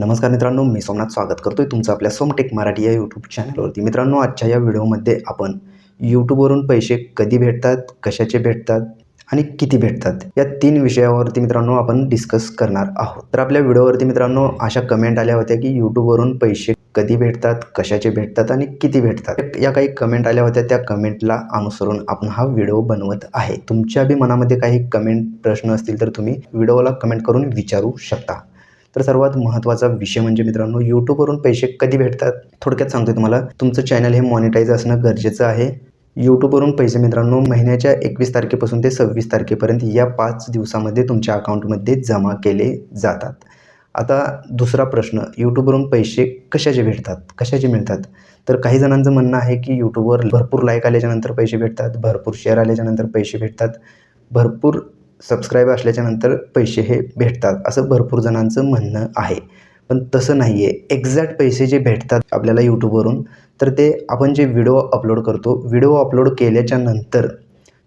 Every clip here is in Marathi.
नमस्कार मित्रांनो मी सोमनाथ स्वागत करतोय तुमचं आपल्या सोमटेक मराठी या यूट्यूब चॅनलवरती मित्रांनो आजच्या या व्हिडिओमध्ये आपण यूट्यूबवरून पैसे कधी भेटतात कशाचे भेटतात आणि किती भेटतात या तीन विषयावरती मित्रांनो आपण डिस्कस करणार आहोत. तर आपल्या व्हिडिओवरती मित्रांनो अशा कमेंट आल्या होत्या की यूट्यूबवरून पैसे कधी भेटतात कशाचे भेटतात आणि किती भेटतात. या काही कमेंट आल्या होत्या त्या कमेंटला अनुसरून आपण हा व्हिडिओ बनवत आहे. तुमच्या बी मनामध्ये काही कमेंट प्रश्न असतील तर तुम्ही व्हिडिओला कमेंट करून विचारू शकता. तर सर्वात महत्त्वाचा विषय म्हणजे मित्रांनो यूट्यूबवरून पैसे कधी भेटतात? थोडक्यात सांगतो तुम्हाला. तुमचं चॅनल हे मॉनिटाईज असणं गरजेचं आहे. यूट्यूबवरून पैसे मित्रांनो महिन्याच्या एकवीस तारखेपासून ते सव्वीस तारखेपर्यंत या पाच दिवसामध्ये तुमच्या अकाउंटमध्ये जमा केले जातात. आता दुसरा प्रश्न यूट्यूबवरून पैसे कशाचे भेटतात? कशाचे मिळतात? तर काही जणांचं म्हणणं आहे की यूट्यूबवर भरपूर लाईक आल्याच्यानंतर पैसे भेटतात भरपूर शेअर आल्याच्यानंतर पैसे भेटतात. भरपूर सबस्क्राईब असल्याच्यानंतर पैसे हे भेटतात असं भरपूर जणांचं म्हणणं आहे. पण तसं नाही आहे एक्झॅक्ट पैसे जे भेटतात आपल्याला यूट्यूबवरून तर ते आपण जे व्हिडिओ अपलोड करतो व्हिडिओ अपलोड केल्याच्यानंतर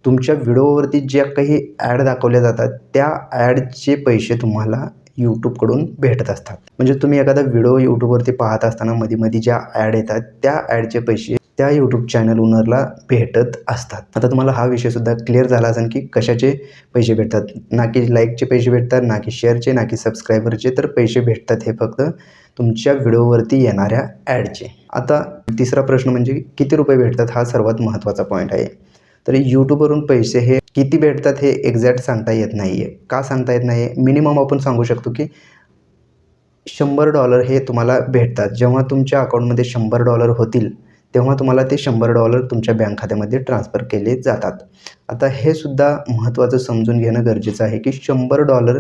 तुमच्या व्हिडिओवरती ज्या काही ॲड दाखवल्या जातात त्या ॲडचे पैसे तुम्हाला यूट्यूबकडून भेटत असतात. म्हणजे तुम्ही एखादा व्हिडिओ यूट्यूबवरती पाहत असताना मध्ये मध्ये ज्या ॲड येतात त्या ॲडचे पैसे त्या यूट्यूब चॅनल ओनरला भेटत असतात. आता तुम्हाला हा विषयसुद्धा क्लिअर झाला असेल की कशाचे पैसे भेटतात. ना की लाईकचे पैसे भेटतात ना की शेअरचे ना की सबस्क्रायबरचे तर पैसे भेटतात हे फक्त तुमच्या व्हिडिओवरती येणाऱ्या ॲडचे आता तिसरा प्रश्न म्हणजे किती रुपये भेटतात हा सर्वात महत्त्वाचा पॉईंट आहे. तर यूट्यूबवरून पैसे हे किती भेटतात हे एक्झॅक्ट सांगता येत नाही आहे का सांगता येत नाही आहे मिनिमम आपण सांगू शकतो की शंभर डॉलर हे तुम्हाला भेटतात. जेव्हा तुमच्या अकाउंटमध्ये शंभर डॉलर होतील तेव्हा तुम्हाला ते शंभर डॉलर तुमच्या बँक खात्यामध्ये ट्रान्सफर केले जातात. आता हे सुद्धा महत्त्वाचं समजून घेणं गरजेचं आहे की शंभर डॉलर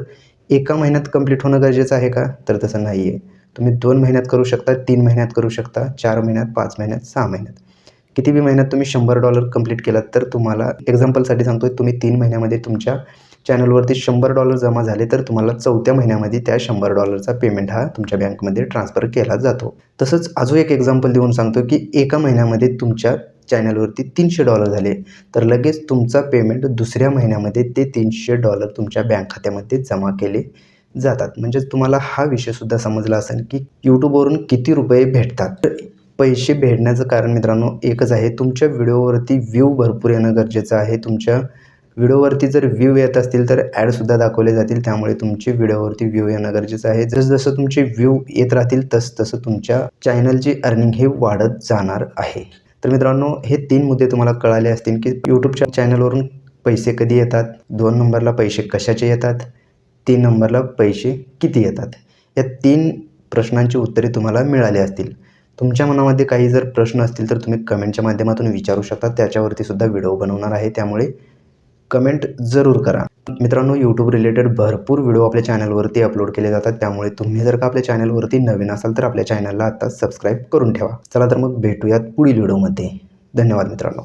एका महिन्यात कंप्लीट होणं गरजेचं आहे का? तर तसं नाही आहे तुम्ही दोन महिन्यात करू शकता तीन महिन्यात करू शकता चार महिन्यात पाच महिन्यात सहा महिन्यात. किती बी महिन्यात तुम्ही शंभर डॉलर कंप्लीट केलात तर तुम्हाला एक्झाम्पलसाठी सांगतो तुम्ही तीन महिन्यामध्ये तुमच्या चॅनलवरती शंभर डॉलर जमा झाले तर तुम्हाला चौथ्या महिन्यामध्ये त्या शंभर डॉलरचा पेमेंट हा तुमच्या बँकमध्ये ट्रान्सफर केला जातो. तसंच अजून एक एक्झाम्पल देऊन सांगतो की एका महिन्यामध्ये तुमच्या चॅनलवरती तीनशे डॉलर झाले तर लगेच तुमचा पेमेंट दुसऱ्या महिन्यामध्ये ते तीनशे डॉलर तुमच्या बँक खात्यामध्ये जमा केले जातात. म्हणजेच तुम्हाला हा विषयसुद्धा समजला असेल की यूट्यूबवरून किती रुपये भेटतात. पैसे भेटण्याचं कारण मित्रांनो एकच आहे तुमच्या व्हिडिओवरती व्ह्यू भरपूर येणं गरजेचं आहे. तुमच्या व्हिडिओवरती जर व्ह्यू येत असतील तर ॲडसुद्धा दाखवले जातील त्यामुळे तुमचे व्हिडिओवरती व्ह्यू येणं गरजेचं आहे. जसजसं तुमचे व्ह्यू येत राहतील तसतसं तसं तुमच्या चॅनलची अर्निंग हे वाढत जाणार आहे. तर मित्रांनो हे तीन मुद्दे तुम्हाला कळाले असतील की यूट्यूबच्या चॅनलवरून पैसे कधी येतात? दोन नंबरला पैसे कशाचे येतात? तीन नंबरला पैसे किती येतात? या तीन प्रश्नांची उत्तरे तुम्हाला मिळाली असतील. तुमच्या मनामध्ये काही जर प्रश्न असतील तर तुम्ही कमेंटच्या माध्यमातून विचारू शकता. त्याच्यावरती सुद्धा व्हिडिओ बनवणार आहे. त्यामुळे कमेंट जरूर करा. मित्रांनो यूट्यूब रिलेटेड भरपूर व्हिडिओ आपल्या चॅनलवरती अपलोड केले जातात. त्यामुळे तुम्ही जर का आपल्या चॅनलवरती नवीन असाल तर आपल्या चॅनलला आता सबस्क्राईब करून ठेवा. चला तर मग भेटूयात पुढील व्हिडिओमध्ये. धन्यवाद मित्रांनो.